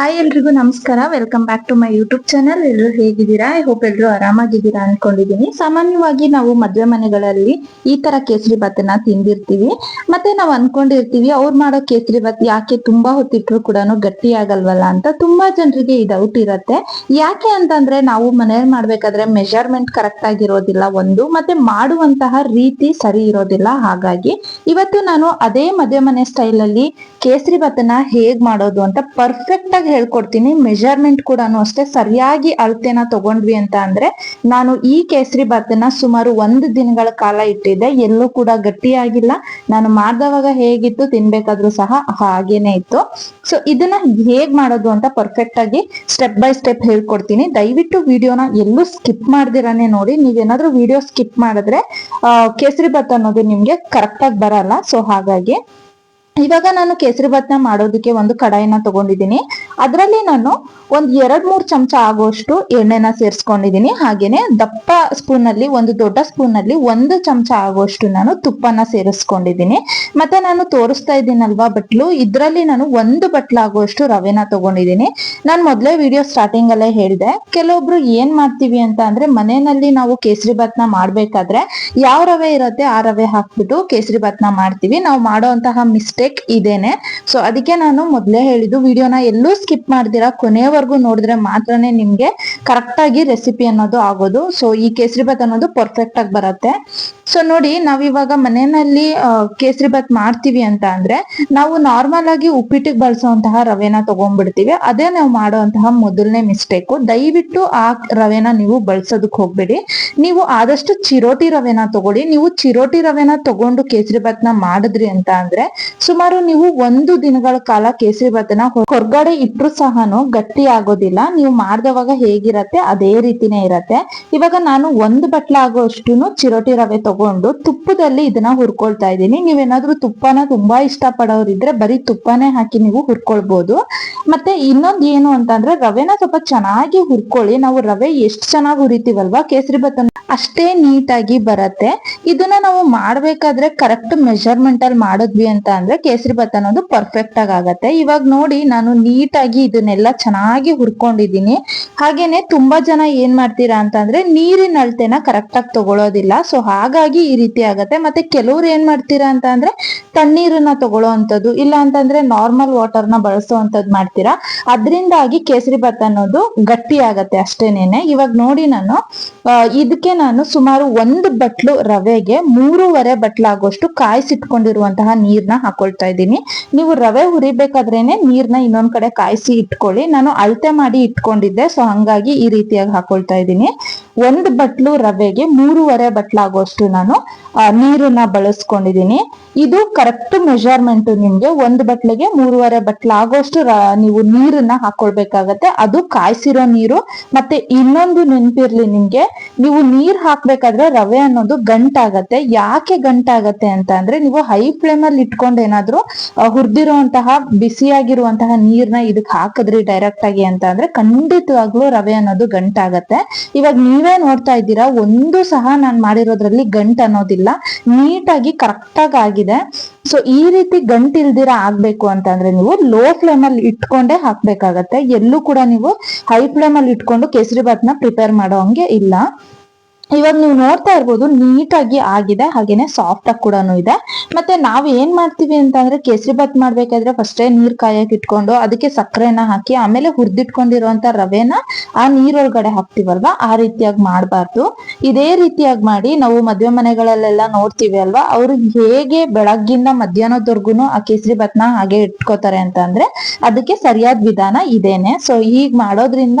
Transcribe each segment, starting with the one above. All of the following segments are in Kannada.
ಹಾಯ್ ಎಲ್ರಿಗೂ ನಮಸ್ಕಾರ. Welcome back to my YouTube channel ಎಲ್ಲರೂ ಹೇಗಿದ್ದೀರಾ? ಐ ಹೋಪ್ ಎಲ್ಲರೂ ಆರಾಮಾಗಿದ್ದೀರಾ ಅನ್ಕೊಂಡಿದೀನಿ ಸಾಮಾನ್ಯವಾಗಿ ನಾವು ಮದ್ವೆ ಮನೆಗಳಲ್ಲಿ ಈ ತರ ಕೇಸರಿ ಭಾತನ್ನ ತಿಂದಿರ್ತೀವಿ. ಮತ್ತೆ ನಾವು ಅನ್ಕೊಂಡಿರ್ತೀವಿ, ಅವ್ರು ಮಾಡೋ ಕೇಸರಿ ಭಾತ್ ಯಾಕೆ ತುಂಬಾ ಹೊತ್ತಿಟ್ರು ಕೂಡ ಗಟ್ಟಿ ಆಗಲ್ವಲ್ಲ ಅಂತ ತುಂಬಾ ಜನರಿಗೆ ಈ ಡೌಟ್ ಇರತ್ತೆ. ಯಾಕೆ ಅಂತಂದ್ರೆ ನಾವು ಮನೇಲಿ ಮಾಡ್ಬೇಕಾದ್ರೆ ಮೆಜರ್ಮೆಂಟ್ ಕರೆಕ್ಟ್ ಆಗಿರೋದಿಲ್ಲ ಒಂದು, ಮತ್ತೆ ಮಾಡುವಂತಹ ರೀತಿ ಸರಿ ಇರೋದಿಲ್ಲ. ಹಾಗಾಗಿ ಇವತ್ತು ನಾನು ಅದೇ ಮದುವೆ ಮನೆ ಸ್ಟೈಲ್ ಅಲ್ಲಿ ಕೇಸರಿ ಭಾತನ ಹೇಗ್ ಮಾಡೋದು ಅಂತ ಪರ್ಫೆಕ್ಟ್ ಆಗಿ ಹೇಳ್ಕೊಡ್ತೀನಿ. ಮೆಜರ್ಮೆಂಟ್ ಕೂಡ ಅಷ್ಟೇ. ಸರಿಯಾಗಿ ಅಳತೆನ ತಗೊಂಡ್ವಿ ಅಂತ ಅಂದ್ರೆ, ನಾನು ಈ ಕೇಸರಿ ಭಾತನ ಸುಮಾರು ಒಂದು ದಿನಗಳ ಕಾಲ ಇಟ್ಟಿದ್ದೆ. ಎಲ್ಲೂ ಕೂಡ ಗಟ್ಟಿಯಾಗಿಲ್ಲ. ನಾನು ಮಾಡ್ದವಾಗ ಹೇಗಿತ್ತು, ತಿನ್ಬೇಕಾದ್ರೂ ಸಹ ಹಾಗೇನೆ ಇತ್ತು. ಸೊ ಇದನ್ನ ಹೇಗ್ ಮಾಡೋದು ಅಂತ ಪರ್ಫೆಕ್ಟ್ ಆಗಿ ಸ್ಟೆಪ್ ಬೈ ಸ್ಟೆಪ್ ಹೇಳ್ಕೊಡ್ತೀನಿ. ದಯವಿಟ್ಟು ವಿಡಿಯೋನ ಎಲ್ಲೂ ಸ್ಕಿಪ್ ಮಾಡ್ದಿರಾನೆ ನೋಡಿ. ನೀವೇನಾದ್ರೂ ವಿಡಿಯೋ ಸ್ಕಿಪ್ ಮಾಡಿದ್ರೆ ಕೇಸರಿ ಭಾತ್ ಅನ್ನೋದು ನಿಮ್ಗೆ ಕರೆಕ್ಟ್ ಆಗಿ ಬರಲ್ಲ. ಸೊ ಹಾಗಾಗಿ ಇವಾಗ ನಾನು ಕೇಸರಿ ಭಾತ್ನ ಮಾಡೋದಕ್ಕೆ ಒಂದು ಕಡಾಯಿನ ತಗೊಂಡಿದ್ದೀನಿ. ಅದರಲ್ಲಿ ನಾನು ಒಂದ್ ಎರಡ್ ಮೂರ್ ಚಮಚ ಆಗುವಷ್ಟು ಎಣ್ಣೆನ ಸೇರಿಸ್ಕೊಂಡಿದ್ದೀನಿ ಹಾಗೇನೆ ದಪ್ಪ ಸ್ಪೂನ್ ಅಲ್ಲಿ ಒಂದು ದೊಡ್ಡ ಸ್ಪೂನ್ ಅಲ್ಲಿ ಒಂದು ಚಮಚ ಆಗುವಷ್ಟು ನಾನು ತುಪ್ಪನ ಸೇರಿಸ್ಕೊಂಡಿದ್ದೀನಿ ಮತ್ತೆ ನಾನು ತೋರಿಸ್ತಾ ಇದ್ದೀನಲ್ವಾ ಬಟ್ಲು? ಇದ್ರಲ್ಲಿ ನಾನು ಒಂದು ಬಟ್ಲಾಗುವಷ್ಟು ರವೆನ ತಗೊಂಡಿದ್ದೀನಿ ನಾನು ಮೊದಲೇ ವಿಡಿಯೋ ಸ್ಟಾರ್ಟಿಂಗ್ ಅಲ್ಲೇ ಹೇಳಿದೆ, ಕೆಲವೊಬ್ರು ಏನ್ ಮಾಡ್ತೀವಿ ಅಂತ ಅಂದ್ರೆ ಮನೆಯಲ್ಲಿ ನಾವು ಕೇಸರಿ ಭಾತ್ನ ಮಾಡ್ಬೇಕಾದ್ರೆ ಯಾವ ರವೆ ಇರತ್ತೆ ಆ ರವೆ ಹಾಕ್ಬಿಟ್ಟು ಕೇಸರಿ ಭಾತ್ನ ಮಾಡ್ತೀವಿ. ನಾವು ಮಾಡೋಂತಹ ಮಿಸ್ಟೇಕ್ ಇದೇನೆ. ಸೊ ಅದಕ್ಕೆ ನಾನು ಮೊದಲೇ ಹೇಳಿದ್ದು, ವಿಡಿಯೋನ ಎಲ್ಲೂ ಸ್ಕಿಪ್ ಮಾಡ್ದಿರಾ ಕೊನೆಯವರೆಗೂ ನೋಡಿದ್ರೆ ಮಾತ್ರನೇ ನಿಮ್ಗೆ ಕರೆಕ್ಟ್ ಆಗಿ ರೆಸಿಪಿ ಅನ್ನೋದು ಆಗೋದು. ಸೊ ಈ ಕೇಸರಿ ಭಾತ್ ಅನ್ನೋದು ಪರ್ಫೆಕ್ಟ್ ಆಗಿ ಬರುತ್ತೆ. ಸೊ ನೋಡಿ ನಾವಿವಾಗ ಮನೆಯಲ್ಲಿ ಕೇಸರಿ ಭಾತ್ ಮಾಡ್ತೀವಿ ಅಂತ ಅಂದ್ರೆ, ನಾವು ನಾರ್ಮಲ್ ಆಗಿ ಉಪ್ಪಿಟ್ಟಿಗೆ ಬಳಸುವಂತಹ ರವೆನ ತಗೊಂಡ್ಬಿಡ್ತೀವಿ. ಅದೇ ನಾವು ಮಾಡುವಂತಹ ಮೊದಲನೇ ಮಿಸ್ಟೇಕು ದಯವಿಟ್ಟು ಆ ರವೆನ ನೀವು ಬಳಸೋದಕ್ಕೆ ಹೋಗ್ಬೇಡಿ. ನೀವು ಆದಷ್ಟು ಚಿರೋಟಿ ರವೆನ ತಗೊಳ್ಳಿ. ನೀವು ಚಿರೋಟಿ ರವೆನ ತಗೊಂಡು ಕೇಸರಿ ಭಾತ್ನ ಮಾಡಿದ್ರಿ ಅಂತ ಅಂದ್ರೆ, ಸುಮಾರು ನೀವು ಒಂದು ದಿನಗಳ ಕಾಲ ಕೇಸರಿ ಬಾತನ ಹೊರಗಡೆ ಹೊರ್ಗಡೆ ಇಟ್ರು ಸಹನು ಗಟ್ಟಿ ಆಗೋದಿಲ್ಲ ನೀವು ಮಾಡ್ದವಾಗ ಹೇಗಿರತ್ತೆ ಅದೇ ರೀತಿನೇ ಇರತ್ತೆ. ಇವಾಗ ನಾನು ಒಂದು ಬಟ್ಲ ಆಗೋ ಅಷ್ಟು ಚಿರೋಟಿ ರವೆ ತಗೊಂಡು ತುಪ್ಪದಲ್ಲಿ ಇದನ್ನ ಹುರ್ಕೊಳ್ತಾ ಇದ್ದೀನಿ. ನೀವೇನಾದ್ರೂ ತುಪ್ಪನ ತುಂಬಾ ಇಷ್ಟ ಪಡೋರಿದ್ರೆ ಬರೀ ತುಪ್ಪನೇ ಹಾಕಿ ನೀವು ಹುರ್ಕೊಳ್ಬಹುದು ಮತ್ತೆ ಇನ್ನೊಂದ್ ಏನು ಅಂತಂದ್ರೆ ರವೆನ ಸ್ವಲ್ಪ ಚೆನ್ನಾಗಿ ಹುರ್ಕೊಳ್ಳಿ. ನಾವು ರವೆ ಎಷ್ಟು ಚೆನ್ನಾಗಿ ಹುರಿತೀವಲ್ವಾ? ಕೇಸರಿ ಭಾತ್ ಅಷ್ಟೇ ನೀಟಾಗಿ ಬರತ್ತೆ. ಇದನ್ನ ನಾವು ಮಾಡ್ಬೇಕಾದ್ರೆ ಕರೆಕ್ಟ್ ಮೆಷರ್ಮೆಂಟ್ ಅಲ್ಲಿ ಮಾಡಿದ್ವಿ ಅಂತ ಅಂದ್ರೆ ಕೇಸರಿ ಭಾತ್ ಅನ್ನೋದು ಪರ್ಫೆಕ್ಟ್ ಆಗಿ ಆಗತ್ತೆ. ಇವಾಗ ನೋಡಿ ನಾನು ನೀಟಾಗಿ ಇದನ್ನೆಲ್ಲ ಚೆನ್ನಾಗಿ ಹುರ್ಕೊಂಡಿದೀನಿ ಹಾಗೇನೆ ತುಂಬಾ ಜನ ಏನ್ ಮಾಡ್ತೀರಾ ಅಂತಂದ್ರೆ ನೀರಿನ ಅಳತೆನ ಕರೆಕ್ಟ್ ಆಗಿ ತಗೊಳೋದಿಲ್ಲ. ಸೊ ಹಾಗಾಗಿ ಈ ರೀತಿ ಆಗತ್ತೆ. ಮತ್ತೆ ಕೆಲವ್ರು ಏನ್ ಮಾಡ್ತೀರಾ ಅಂತ ಅಂದ್ರೆ ತಣ್ಣೀರನ್ನ ತಗೊಳ್ಳೋ ಅಂತದ್ದು ಇಲ್ಲ ಅಂತಂದ್ರೆ ನಾರ್ಮಲ್ ವಾಟರ್ನ ಬಳಸೋ ಅಂತದ್ ಅದರಿಂದಾಗಿ ಕೇಸರಿ ಭಾತ್ ಅನ್ನೋದು ಗಟ್ಟಿ ಆಗತ್ತೆ ಅಷ್ಟೇನೇನೆ. ಇವಾಗ ನೋಡಿ ನಾನು ಇದಕ್ಕೆ ನಾನು ಸುಮಾರು ಒಂದು ಬಟ್ಲು ರವೆಗೆ ಮೂರುವರೆ ಬಟ್ಲಾಗೋಷ್ಟು ಕಾಯಿಸಿಟ್ಕೊಂಡಿರುವಂತಹ ನೀರ್ನ ಹಾಕೊಳ್ತಾ ಇದ್ದೀನಿ. ನೀವು ರವೆ ಹುರಿಬೇಕಾದ್ರೇನೆ ನೀರ್ನ ಇನ್ನೊಂದ್ ಕಡೆ ಕಾಯಿಸಿ ಇಟ್ಕೊಳ್ಳಿ. ನಾನು ಅಳತೆ ಮಾಡಿ ಇಟ್ಕೊಂಡಿದ್ದೆ, ಸೊ ಹಂಗಾಗಿ ಈ ರೀತಿಯಾಗಿ ಹಾಕೊಳ್ತಾ ಇದ್ದೀನಿ. ಒಂದ್ ಬಟ್ಲು ರವೆಗೆ ಮೂರುವರೆ ಬಟ್ಲಾಗುವಷ್ಟು ನಾನು ನೀರನ್ನ ಬಳಸ್ಕೊಂಡಿದ್ದೀನಿ. ಇದು ಕರೆಕ್ಟ್ ಮೆಜರ್ಮೆಂಟ್ ನಿಮ್ಗೆ ಒಂದ್ ಬಟ್ಲಿಗೆ ಮೂರುವರೆ ಬಟ್ಲ ಆಗೋಷ್ಟು ರ- ನೀವು ನೀರನ್ನ ಹಾಕೊಳ್ಬೇಕಾಗತ್ತೆ. ಅದು ಕಾಯಿಸಿರೋ ನೀರು, ಮತ್ತೆ ಇನ್ನೊಂದು ನೆನಪಿರ್ಲಿ ನಿಮ್ಗೆ, ನೀವು ನೀರ್ ಹಾಕ್ಬೇಕಾದ್ರೆ ರವೆ ಅನ್ನೋದು ಗಂಟಾಗತ್ತೆ. ಯಾಕೆ ಗಂಟಾಗತ್ತೆ ಅಂತ ಅಂದ್ರೆ, ನೀವು ಹೈ ಫ್ಲೇಮ್ ಅಲ್ಲಿ ಇಟ್ಕೊಂಡು ಏನಾದ್ರೂ ಹುರಿದಿರುವಂತಹ, ಬಿಸಿಯಾಗಿರುವಂತಹ ನೀರ್ನ ಇದಕ್ ಹಾಕಿದ್ರಿ ಡೈರೆಕ್ಟ್ ಆಗಿ ಅಂತ ಅಂದ್ರೆ ಖಂಡಿತವಾಗ್ಲೂ ರವೆ ಅನ್ನೋದು ಗಂಟಾಗತ್ತೆ. ಇವಾಗ ನೀವೇ ನೋಡ್ತಾ ಇದ್ದೀರಾ? ಒಂದು ಸಹ ನಾನು ಮಾಡಿರೋದ್ರಲ್ಲಿ ಗಂಟ್ ಅನ್ನೋದಿಲ್ಲ. ನೀಟಾಗಿ ಕರೆಕ್ಟಾಗಿ ಆಗಿದೆ. ಸೊ ಈ ರೀತಿ ಗಂಟ್ ಇಲ್ದಿರ ಆಗ್ಬೇಕು ಅಂತಂದ್ರೆ ನೀವು ಲೋ ಫ್ಲೇಮ್ ಅಲ್ಲಿ ಇಟ್ಕೊಂಡೇ ಹಾಕ್ಬೇಕಾಗತ್ತೆ. ಎಲ್ಲೂ ಕೂಡ ನೀವು ಹೈ ಫ್ಲೇಮ್ ಅಲ್ಲಿ ಇಟ್ಕೊಂಡು ಕೇಸರಿ ಭಾತ್ನ ಪ್ರಿಪೇರ್ ಮಾಡೋ ಹಂಗೆ ಇಲ್ಲ. ಇವಾಗ ನೀವು ನೋಡ್ತಾ ಇರ್ಬೋದು, ನೀಟಾಗಿ ಆಗಿದೆ, ಹಾಗೇನೆ ಸಾಫ್ಟ್ ಆಗಿ ಕೂಡ ಇದೆ. ಮತ್ತೆ ನಾವ್ ಏನ್ ಮಾಡ್ತೀವಿ ಅಂತ ಅಂದ್ರೆ ಕೇಸರಿ ಬಾತ್ ಮಾಡ್ಬೇಕಾದ್ರೆ ಫಸ್ಟೇ ನೀರ್ ಕಾಯಕ್ ಇಟ್ಕೊಂಡು ಅದಕ್ಕೆ ಸಕ್ಕರೆನ ಹಾಕಿ, ಆಮೇಲೆ ಹುರಿದಿಟ್ಕೊಂಡಿರುವಂತ ರವೆನ ಆ ನೀರೊಳಗಡೆ ಹಾಕ್ತಿವಲ್ವಾ? ಆ ರೀತಿಯಾಗಿ ಮಾಡಬಾರ್ದು. ಇದೇ ರೀತಿಯಾಗಿ ಮಾಡಿ ನಾವು ಮದ್ವೆ ಮನೆಗಳಲ್ಲೆಲ್ಲ ನೋಡ್ತೀವಿ ಅಲ್ವಾ? ಅವ್ರು ಹೇಗೆ ಬೆಳಗ್ಗಿಂದ ಮಧ್ಯಾಹ್ನದವರ್ಗುನು ಆ ಕೇಸರಿ ಭಾತ್ನ ಹಾಗೆ ಇಟ್ಕೋತಾರೆ ಅಂತ ಅಂದ್ರೆ ಅದಕ್ಕೆ ಸರಿಯಾದ ವಿಧಾನ ಇದೇನೆ. ಸೊ ಹೀಗ್ ಮಾಡೋದ್ರಿಂದ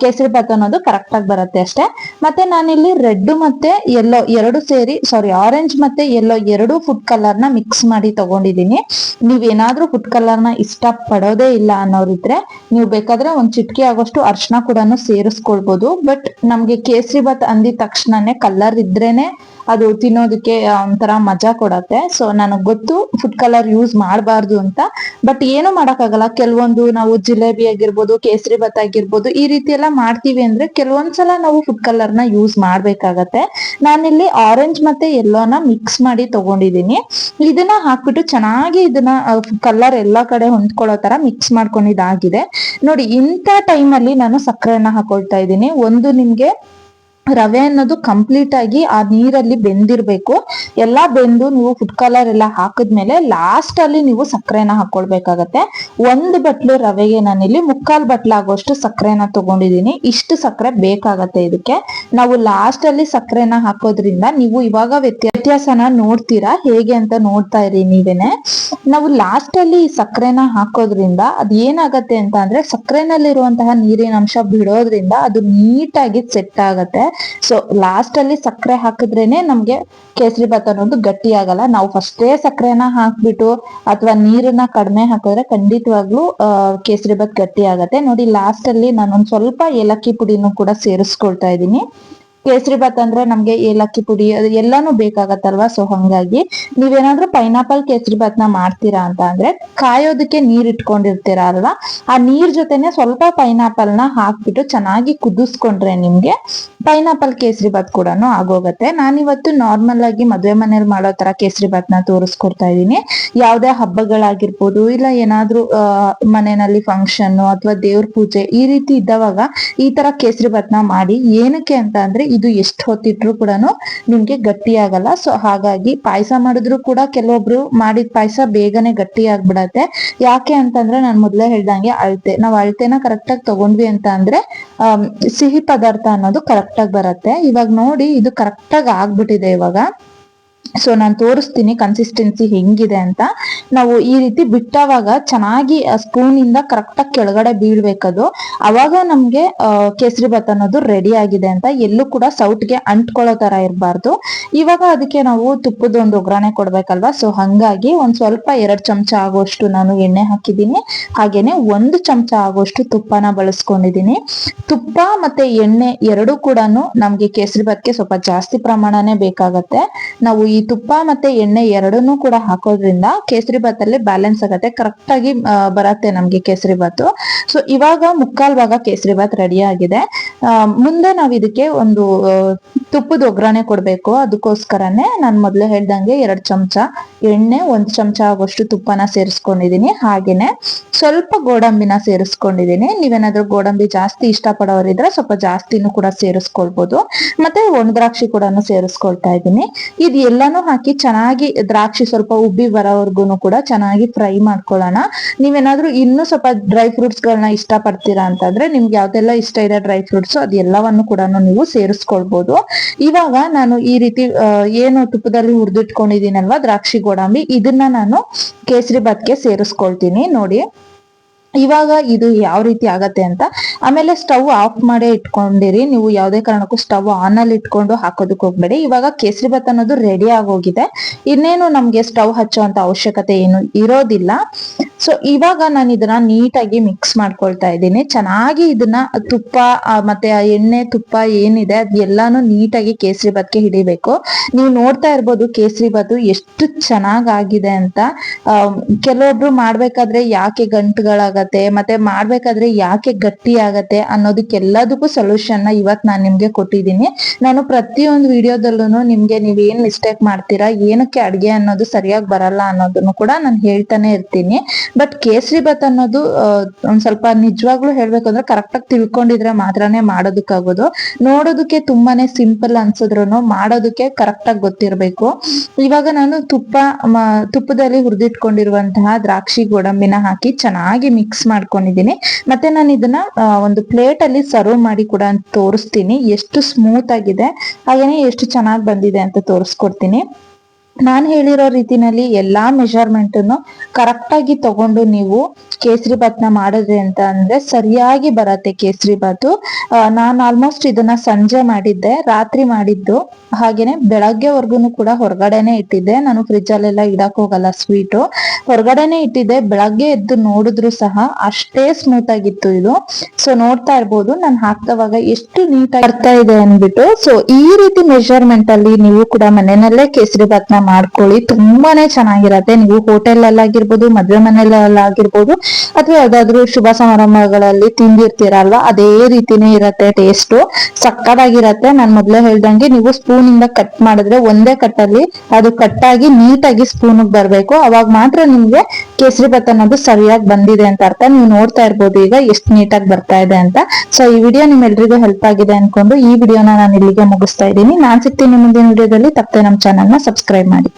ಕೇಸರಿ ಬಾತ್ ಅನ್ನೋದು ಕರೆಕ್ಟ್ ಆಗಿ ಬರುತ್ತೆ ಅಷ್ಟೇ. ಮತ್ತೆ ನಾನಿಲ್ಲಿ ರೆಡ್ ಮತ್ತೆ ಎಲ್ಲೋ ಎರಡು ಸೇರಿ ಸಾರಿ ಆರೆಂಜ್ ಮತ್ತೆ ಎಲ್ಲೋ ಎರಡು ಫುಡ್ ಕಲರ್ನ ಮಿಕ್ಸ್ ಮಾಡಿ ತಗೊಂಡಿದೀನಿ ನೀವೇನಾದ್ರೂ ಫುಡ್ ಕಲರ್ನ ಇಷ್ಟ ಪಡೋದೇ ಇಲ್ಲ ಅನ್ನೋರಿದ್ರೆ ನೀವು ಬೇಕಾದ್ರೆ ಒಂದ್ ಚಿಟ್ಕಿ ಆಗೋಷ್ಟು ಅರ್ಶನ ಕೂಡ ಸೇರಿಸ್ಕೊಳ್ಬಹುದು ಬಟ್ ನಮ್ಗೆ ಕೇಸರಿ ಬಾತ್ ಅಂದಿದ ತಕ್ಷಣನೇ ಕಲರ್ ಇದ್ರೇನೆ ಅದು ತಿನ್ನೋದಕ್ಕೆ ಒಂಥರ ಮಜಾ ಕೊಡತ್ತೆ. ಸೊ ನನಗ್ ಗೊತ್ತು ಫುಡ್ ಕಲರ್ ಯೂಸ್ ಮಾಡಬಾರ್ದು ಅಂತ. ಬಟ್ ಏನು ಮಾಡೋಕ್ಕಾಗಲ್ಲ. ಕೆಲವೊಂದು ನಾವು ಜಿಲೇಬಿ ಆಗಿರ್ಬೋದು, ಕೇಸರಿ ಭಾತ್ ಆಗಿರ್ಬೋದು, ಈ ರೀತಿ ಎಲ್ಲ ಮಾಡ್ತೀವಿ ಅಂದ್ರೆ ಕೆಲವೊಂದ್ಸಲ ನಾವು ಫುಡ್ ಕಲರ್ನ ಯೂಸ್ ಮಾಡ್ಬೇಕಾಗತ್ತೆ. ನಾನಿಲ್ಲಿ ಆರೆಂಜ್ ಮತ್ತೆ ಎಲ್ಲೋನ ಮಿಕ್ಸ್ ಮಾಡಿ ತಗೊಂಡಿದೀನಿ ಇದನ್ನ ಹಾಕ್ಬಿಟ್ಟು ಚೆನ್ನಾಗಿ ಇದನ್ನ ಕಲರ್ ಎಲ್ಲಾ ಕಡೆ ಹೊಂದ್ಕೊಳ್ಳೋ ತರ ಮಿಕ್ಸ್ ಮಾಡ್ಕೊಂಡಿದ್ದಾಗಿದೆ. ನೋಡಿ, ಇಂಥ ಟೈಮಲ್ಲಿ ನಾನು ಸಕ್ಕರೆನ ಹಾಕೊಳ್ತಾ ಇದ್ದೀನಿ. ಒಂದು ನಿಮ್ಗೆ ರವೆ ಅನ್ನೋದು ಕಂಪ್ಲೀಟ್ ಆಗಿ ಆ ನೀರಲ್ಲಿ ಬೆಂದಿರ್ಬೇಕು. ಎಲ್ಲಾ ಬೆಂದು ನೀವು ಫುಡ್ ಕಲರ್ ಎಲ್ಲ ಹಾಕಿದ್ಮೇಲೆ ಲಾಸ್ಟ್ ಅಲ್ಲಿ ನೀವು ಸಕ್ಕರೆನ ಹಾಕೊಳ್ಬೇಕಾಗತ್ತೆ. ಒಂದು ಬಟ್ಲು ರವೆಗೆ ನಾನಿಲ್ಲಿ ಮುಕ್ಕಾಲ್ ಬಟ್ಲಾಗೋಷ್ಟು ಸಕ್ಕರೆನ ತಗೊಂಡಿದೀನಿ ಇಷ್ಟು ಸಕ್ಕರೆ ಬೇಕಾಗತ್ತೆ ಇದಕ್ಕೆ. ನಾವು ಲಾಸ್ಟ್ ಅಲ್ಲಿ ಸಕ್ಕರೆನ ಹಾಕೋದ್ರಿಂದ ನೀವು ಇವಾಗ ವ್ಯತ್ಯ- ವ್ಯತ್ಯಾಸನ ನೋಡ್ತೀರಾ? ಹೇಗೆ ಅಂತ ನೋಡ್ತಾ ಇರಿ ನೀವೇನೆ. ನಾವು ಲಾಸ್ಟ್ ಅಲ್ಲಿ ಸಕ್ಕರೆನ ಹಾಕೋದ್ರಿಂದ ಅದ್ ಏನಾಗತ್ತೆ ಅಂತ ಅಂದ್ರೆ ಸಕ್ಕರೆನಲ್ಲಿರುವಂತಹ ನೀರಿನ ಅಂಶ ಬಿಡೋದ್ರಿಂದ ಅದು ನೀಟಾಗಿ ಸೆಟ್ ಆಗತ್ತೆ. ಸೊ ಲಾಸ್ಟ್ ಅಲ್ಲಿ ಸಕ್ಕರೆ ಹಾಕಿದ್ರೇನೆ ನಮ್ಗೆ ಕೇಸರಿ ಭಾತ್ ಅನ್ನೋದು ಗಟ್ಟಿ ಆಗಲ್ಲ ನಾವು ಫಸ್ಟೇ ಸಕ್ಕರೆನ ಹಾಕ್ಬಿಟ್ಟು ಅಥವಾ ನೀರನ್ನ ಕಡಿಮೆ ಹಾಕಿದ್ರೆ ಖಂಡಿತವಾಗ್ಲೂ ಕೇಸರಿ ಗಟ್ಟಿ ಆಗತ್ತೆ. ನೋಡಿ ಲಾಸ್ಟ್ ಅಲ್ಲಿ ನಾನು ಒಂದ್ ಸ್ವಲ್ಪ ಏಲಕ್ಕಿ ಪುಡಿನೂ ಕೂಡ ಸೇರಿಸ್ಕೊಳ್ತಾ ಇದ್ದೀನಿ. ಕೇಸರಿ ಬಾತ್ ಅಂದ್ರೆ ನಮ್ಗೆ ಏಲಕ್ಕಿ ಪುಡಿ ಅದು ಎಲ್ಲಾನು ಬೇಕಾಗತ್ತಲ್ವಾ? ಸೊ ಹಂಗಾಗಿ ನೀವೇನಾದ್ರೂ ಪೈನಾಪಲ್ ಕೇಸರಿ ಭಾತ್ನ ಮಾಡ್ತೀರಾ ಅಂತ ಅಂದ್ರೆ ಕಾಯೋದಕ್ಕೆ ನೀರ್ ಇಟ್ಕೊಂಡಿರ್ತೀರಾ ಅಲ್ವಾ? ಆ ನೀರ್ ಜೊತೆನೆ ಸ್ವಲ್ಪ ಪೈನಾಪಲ್ನ ಹಾಕ್ಬಿಟ್ಟು ಚೆನ್ನಾಗಿ ಕುದಿಸ್ಕೊಂಡ್ರೆ ನಿಮ್ಗೆ ಪೈನಾಪಲ್ ಕೇಸರಿ ಭಾತ್ ಕೂಡ ಆಗೋಗತ್ತೆ. ನಾನಿವತ್ತು ನಾರ್ಮಲ್ ಆಗಿ ಮದುವೆ ಮನೇಲಿ ಮಾಡೋ ತರ ಕೇಸರಿ ಭಾತ್ನ ತೋರಿಸ್ಕೊಡ್ತಾ ಇದೀನಿ ಯಾವ್ದೇ ಹಬ್ಬಗಳಾಗಿರ್ಬೋದು ಇಲ್ಲ ಏನಾದ್ರೂ ಮನೆಯಲ್ಲಿ ಫಂಕ್ಷನ್ ಅಥವಾ ದೇವ್ರ ಪೂಜೆ ಈ ರೀತಿ ಇದ್ದವಾಗ ಈ ತರ ಕೇಸರಿ ಭಾತ್ನ ಮಾಡಿ ಏನಕ್ಕೆ ಅಂತ ಅಂದ್ರೆ ಇದು ಎಷ್ಟು ಹೊತ್ತಿಟ್ರು ಕೂಡ ನಿಮ್ಗೆ ಗಟ್ಟಿ ಆಗಲ್ಲ. ಸೊ ಹಾಗಾಗಿ ಪಾಯಸ ಮಾಡಿದ್ರು ಕೂಡ ಕೆಲವೊಬ್ರು ಮಾಡಿದ ಪಾಯಸ ಬೇಗನೆ ಗಟ್ಟಿ ಆಗ್ಬಿಡತ್ತೆ. ಯಾಕೆ ಅಂತಂದ್ರೆ ನಾನು ಮೊದ್ಲೇ ಹೇಳ್ದಂಗೆ ಅಳತೆ. ನಾವು ಅಳತೆನ ಕರೆಕ್ಟ್ ಆಗಿ ತಗೊಂಡ್ವಿ ಅಂತ ಅಂದ್ರೆ ಸಿಹಿ ಪದಾರ್ಥ ಅನ್ನೋದು ಕರೆಕ್ಟ್ ಆಗಿ ಬರತ್ತೆ. ಇವಾಗ ನೋಡಿ ಇದು ಕರೆಕ್ಟ್ ಆಗಿ ಆಗ್ಬಿಟ್ಟಿದೆ ಇವಾಗ. ಸೊ ನಾನು ತೋರಿಸ್ತೀನಿ ಕನ್ಸಿಸ್ಟೆನ್ಸಿ ಹೆಂಗಿದೆ ಅಂತ. ನಾವು ಈ ರೀತಿ ಬಿಟ್ಟವಾಗ ಚೆನ್ನಾಗಿ ಸ್ಪೂನ್ ಇಂದ ಕರೆಕ್ಟ್ ಆಗಿ ಕೆಳಗಡೆ ಬೀಳ್ಬೇಕದು. ಅವಾಗ ನಮ್ಗೆ ಕೇಸರಿ ಭಾತ್ ಅನ್ನೋದು ರೆಡಿ ಆಗಿದೆ ಅಂತ. ಎಲ್ಲೂ ಕೂಡ ಸೌಟ್ಗೆ ಅಂಟ್ಕೊಳ್ಳೋ ತರ ಇರಬಾರ್ದು. ಇವಾಗ ಅದಕ್ಕೆ ನಾವು ತುಪ್ಪದ ಒಂದು ಒಗ್ಗರಣೆ ಕೊಡ್ಬೇಕಲ್ವಾ? ಸೊ ಹಂಗಾಗಿ ಒಂದ್ ಸ್ವಲ್ಪ ಎರಡ್ ಚಮಚ ಆಗೋಷ್ಟು ನಾನು ಎಣ್ಣೆ ಹಾಕಿದ್ದೀನಿ. ಹಾಗೇನೆ ಒಂದು ಚಮಚ ಆಗೋಷ್ಟು ತುಪ್ಪನ ಬಳಸ್ಕೊಂಡಿದೀನಿ ತುಪ್ಪ ಮತ್ತೆ ಎಣ್ಣೆ ಎರಡೂ ಕೂಡ ನಮ್ಗೆ ಕೇಸರಿ ಭಾತ್ಗೆ ಸ್ವಲ್ಪ ಜಾಸ್ತಿ ಪ್ರಮಾಣನೇ ಬೇಕಾಗತ್ತೆ. ನಾವು ಈ ತುಪ್ಪ ಮತ್ತೆ ಎಣ್ಣೆ ಎರಡನ್ನೂ ಕೂಡ ಹಾಕೋದ್ರಿಂದ ಕೇಸರಿ ಭಾತಲ್ಲಿ ಬ್ಯಾಲೆನ್ಸ್ ಆಗತ್ತೆ. ಕರೆಕ್ಟ್ ಆಗಿ ಬರತ್ತೆ ನಮ್ಗೆ ಕೇಸರಿ ಭಾತು. ಸೊ ಇವಾಗ ಮುಕ್ಕಾಲ್ ಭಾಗ ಕೇಸರಿ ಭಾತ್ ರೆಡಿ ಆಗಿದೆ. ಮುಂದೆ ನಾವ್ ಇದಕ್ಕೆ ಒಂದು ತುಪ್ಪದ ಒಗ್ಗರಣೆ ಕೊಡ್ಬೇಕು. ಅದಕ್ಕೋಸ್ಕರನೇ ನಾನ್ ಮೊದ್ಲೇ ಹೇಳ್ದಂಗೆ ಎರಡ್ ಚಮಚ ಎಣ್ಣೆ, ಒಂದ್ ಚಮಚ ಆಗೋಷ್ಟು ತುಪ್ಪನ ಸೇರಿಸ್ಕೊಂಡಿದೀನಿ. ಹಾಗೇನೆ ಸ್ವಲ್ಪ ಗೋಡಂಬಿನ ಸೇರಿಸ್ಕೊಂಡಿದೀನಿ. ನೀವೇನಾದ್ರೂ ಗೋಡಂಬಿ ಜಾಸ್ತಿ ಇಷ್ಟಪಡೋರಿದ್ರೆ ಸ್ವಲ್ಪ ಜಾಸ್ತಿನೂ ಕೂಡ ಸೇರಿಸ್ಕೊಳ್ಬೋದು. ಮತ್ತೆ ಒಣದ್ರಾಕ್ಷಿ ಕೂಡ ಸೇರಿಸ್ಕೊಳ್ತಾ ಇದ್ದೀನಿ ಇದ್ ಎಲ್ಲಾನು ಹಾಕಿ ಚೆನ್ನಾಗಿ ದ್ರಾಕ್ಷಿ ಸ್ವಲ್ಪ ಉಬ್ಬಿ ಬರೋವರ್ಗುನು ಕೂಡ ಚೆನ್ನಾಗಿ ಫ್ರೈ ಮಾಡ್ಕೊಳ್ಳೋಣ. ನೀವೇನಾದ್ರೂ ಇನ್ನೂ ಸ್ವಲ್ಪ ಡ್ರೈ ಫ್ರೂಟ್ಸ್ ಗಳನ್ನ ಇಷ್ಟ ಪಡ್ತೀರಾ ಅಂತಂದ್ರೆ ನಿಮ್ಗೆ ಯಾವ್ದೆಲ್ಲ ಇಷ್ಟ ಇದೆ ಡ್ರೈ ಫ್ರೂಟ್ಸ್ ಅದ್ ಎಲ್ಲವನ್ನು ಕೂಡ ನೀವು ಸೇರಿಸ್ಕೊಳ್ಬೋದು. ಇವಾಗ ನಾನು ಈ ರೀತಿ ಏನು ತುಪ್ಪದಲ್ಲಿ ಹುರಿದಿಟ್ಕೊಂಡಿದ್ದೀನಲ್ವಾ ದ್ರಾಕ್ಷಿ ಗೋಡಂಬಿ, ಇದನ್ನ ನಾನು ಕೇಸರಿ ಭಾತ್ಗೆ ಸೇರಿಸ್ಕೊಳ್ತೀನಿ ನೋಡಿ. ಇವಾಗ ಇದು ಯಾವ ರೀತಿ ಆಗತ್ತೆ ಅಂತ ಆಮೇಲೆ ಸ್ಟವ್ ಆಫ್ ಮಾಡೇ ಇಟ್ಕೊಂಡಿರಿ. ನೀವು ಯಾವುದೇ ಕಾರಣಕ್ಕೂ ಸ್ಟವ್ ಆನ್ ಅಲ್ಲಿ ಇಟ್ಕೊಂಡು ಹಾಕೋದಕ್ಕೆ ಹೋಗ್ಬೇಡಿ. ಇವಾಗ ಕೇಸರಿ ಭಾತ್ ಅನ್ನೋದು ರೆಡಿ ಆಗೋಗಿದೆ ಇನ್ನೇನು ನಮ್ಗೆ ಸ್ಟವ್ ಹಚ್ಚುವಂತ ಅವಶ್ಯಕತೆ ಏನು ಇರೋದಿಲ್ಲ. ಸೊ ಇವಾಗ ನಾನು ಇದನ್ನ ನೀಟಾಗಿ ಮಿಕ್ಸ್ ಮಾಡ್ಕೊಳ್ತಾ ಇದ್ದೀನಿ. ಚೆನ್ನಾಗಿ ಇದನ್ನ ತುಪ್ಪ ಮತ್ತೆ ಆ ಎಣ್ಣೆ ತುಪ್ಪ ಏನಿದೆ ಅದ್ ಎಲ್ಲಾನು ನೀಟಾಗಿ ಕೇಸರಿ ಹಿಡಿಬೇಕು. ನೀವು ನೋಡ್ತಾ ಇರ್ಬೋದು ಕೇಸರಿ ಭಾತು ಎಷ್ಟು ಚೆನ್ನಾಗಾಗಿದೆ ಅಂತ. ಕೆಲವೊಬ್ರು ಮಾಡ್ಬೇಕಾದ್ರೆ ಯಾಕೆ ಗಂಟುಗಳಾಗತ್ತೆ, ಮತ್ತೆ ಮಾಡ್ಬೇಕಾದ್ರೆ ಯಾಕೆ ಗಟ್ಟಿ ಆಗತ್ತೆ ಅನ್ನೋದಕ್ಕೆಲ್ಲದಕ್ಕೂ ಸೊಲ್ಯೂಷನ್ನ ಇವತ್ ನಾನ್ ನಿಮ್ಗೆ ಕೊಟ್ಟಿದ್ದೀನಿ. ನಾನು ಪ್ರತಿಯೊಂದು ವಿಡಿಯೋದಲ್ಲೂ ನಿಮ್ಗೆ ನೀವ್ ಏನ್ ಮಿಸ್ಟೇಕ್ ಮಾಡ್ತೀರಾ, ಏನಕ್ಕೆ ಅಡ್ಗೆ ಅನ್ನೋದು ಸರಿಯಾಗಿ ಬರಲ್ಲ ಅನ್ನೋದನ್ನು ಕೂಡ ನಾನು ಹೇಳ್ತಾನೆ ಇರ್ತೀನಿ. ಬಟ್ ಕೇಸರಿ ಭಾತ್ ಅನ್ನೋದು ಒಂದ್ ಸ್ವಲ್ಪ ನಿಜವಾಗ್ಲೂ ಹೇಳ್ಬೇಕಂದ್ರೆ ಕರೆಕ್ಟ್ ಆಗಿ ತಿಳ್ಕೊಂಡಿದ್ರೆ ಮಾತ್ರನೇ ಮಾಡೋದಕ್ಕಾಗೋದು. ನೋಡೋದಕ್ಕೆ ತುಂಬಾನೇ ಸಿಂಪಲ್ ಅನ್ಸಿದ್ರು ಮಾಡೋದಕ್ಕೆ ಕರೆಕ್ಟ್ ಆಗಿ ಗೊತ್ತಿರ್ಬೇಕು. ಇವಾಗ ನಾನು ತುಪ್ಪ ತುಪ್ಪದಲ್ಲಿ ಹುರಿದಿಟ್ಕೊಂಡಿರುವಂತಹ ದ್ರಾಕ್ಷಿ ಗೋಡಂಬಿನ ಹಾಕಿ ಚೆನ್ನಾಗಿ ಮಿಕ್ಸ್ ಮಾಡ್ಕೊಂಡಿದ್ದೀನಿ. ಮತ್ತೆ ನಾನು ಇದನ್ನ ಒಂದು ಪ್ಲೇಟ್ ಅಲ್ಲಿ ಸರ್ವ್ ಮಾಡಿ ಕೂಡ ತೋರಿಸ್ತೀನಿ. ಎಷ್ಟು ಸ್ಮೂತ್ ಆಗಿದೆ. ಹಾಗೇನೆ ಎಷ್ಟು ಚೆನ್ನಾಗಿ ಬಂದಿದೆ ಅಂತ ತೋರಿಸ್ಕೊಡ್ತೀನಿ. ನಾನ್ ಹೇಳಿರೋ ರೀತಿನಲ್ಲಿ ಎಲ್ಲಾ ಮೆಷರ್ಮೆಂಟನ್ನು ಕರೆಕ್ಟ್ ಆಗಿ ತಗೊಂಡು ನೀವು ಕೇಸರಿ ಬಾತ್ನ ಮಾಡಿದ್ರಿ ಅಂತ ಅಂದ್ರೆ ಸರಿಯಾಗಿ ಬರತ್ತೆ ಕೇಸರಿ ಬಾತು. ನಾನು ಆಲ್ಮೋಸ್ಟ್ ಇದನ್ನ ಸಂಜೆ ಮಾಡಿದ್ದೆ, ರಾತ್ರಿ ಮಾಡಿದ್ದು. ಹಾಗೇನೆ ಬೆಳಗ್ಗೆವರೆಗೂ ಕೂಡ ಹೊರಗಡೆನೆ ಇಟ್ಟಿದ್ದೆ. ನಾನು ಫ್ರಿಜ್ ಅಲ್ಲೆಲ್ಲ ಇಡಕ್ ಹೋಗಲ್ಲ ಸ್ವೀಟು ಹೊರಗಡೆನೆ ಇಟ್ಟಿದ್ದೆ. ಬೆಳಗ್ಗೆ ಎದ್ದು ನೋಡಿದ್ರು ಸಹ ಅಷ್ಟೇ ಸ್ಮೂತ್ ಆಗಿತ್ತು ಇದು. ಸೊ ನೋಡ್ತಾ ಇರ್ಬೋದು. ನಾನು ಹಾಕ್ದವಾಗ ಎಷ್ಟು ನೀಟಾಗಿ ಬರ್ತಾ ಇದೆ ಅನ್ಬಿಟ್ಟು ಸೊ ಈ ರೀತಿ ಮೆಷರ್ಮೆಂಟ್ ಅಲ್ಲಿ ನೀವು ಕೂಡ ಮನೆಯಲ್ಲೇ ಕೇಸರಿ ಬಾತ್ನ ಮಾಡ್ಕೊಳ್ಳಿ. ತುಂಬಾನೇ ಚೆನ್ನಾಗಿರತ್ತೆ. ನೀವು ಹೋಟೆಲ್ ಆಗಿರ್ಬೋದು ಮದ್ವೆ ಮನೆಯಲ್ಲಾಗಿರ್ಬೋದು, ಅಥವಾ ಯಾವ್ದಾದ್ರು ಶುಭ ಸಮಾರಂಭಗಳಲ್ಲಿ ತಿಂದಿರ್ತೀರಲ್ವಾ, ಅದೇ ರೀತಿನೇ ಇರತ್ತೆ ಟೇಸ್ಟ್ ಸಕ್ಕದಾಗಿರತ್ತೆ ನಾನ್ ಮೊದ್ಲೇ ಹೇಳ್ದಂಗೆ ನೀವು ಸ್ಪೂನ್ ಇಂದ ಕಟ್ ಮಾಡಿದ್ರೆ ಒಂದೇ ಕಟ್ಟಲ್ಲಿ ಅದು ಕಟ್ಟಾಗಿ ನೀಟಾಗಿ ಸ್ಪೂನ್ ಬರ್ಬೇಕು. ಅವಾಗ ಮಾತ್ರ ನಿಮ್ಗೆ ಕೇಸರಿ ಭಾತ್ ಅನ್ನೋದು ಸರಿಯಾಗಿ ಬಂದಿದೆ ಅಂತ ಅರ್ಥ. ನೀವು ನೋಡ್ತಾ ಇರ್ಬೋದು ಈಗ ಎಷ್ಟು ನೀಟಾಗಿ ಬರ್ತಾ ಇದೆ ಅಂತ. ಸೊ ಈ ವಿಡಿಯೋ ನಿಮ್ಮೆಲ್ರಿಗೂ ಹೆಲ್ಪ್ ಆಗಿದೆ ಅನ್ಕೊಂಡು ಈ ವಿಡಿಯೋನ ನಾನು ಇಲ್ಲಿಗೆ ಮುಗಿಸ್ತಾ ಇದ್ದೀನಿ. ನಾನ್ ಸಿಗ್ತೀನಿ ಮುಂದಿನ ವಿಡಿಯೋದಲ್ಲಿ ತಪ್ಪದೆ ನಮ್ಮ ಚಾನಲ್ನ ಸಬ್ಸ್ಕ್ರೈಬ್ ಮಾಡಿ.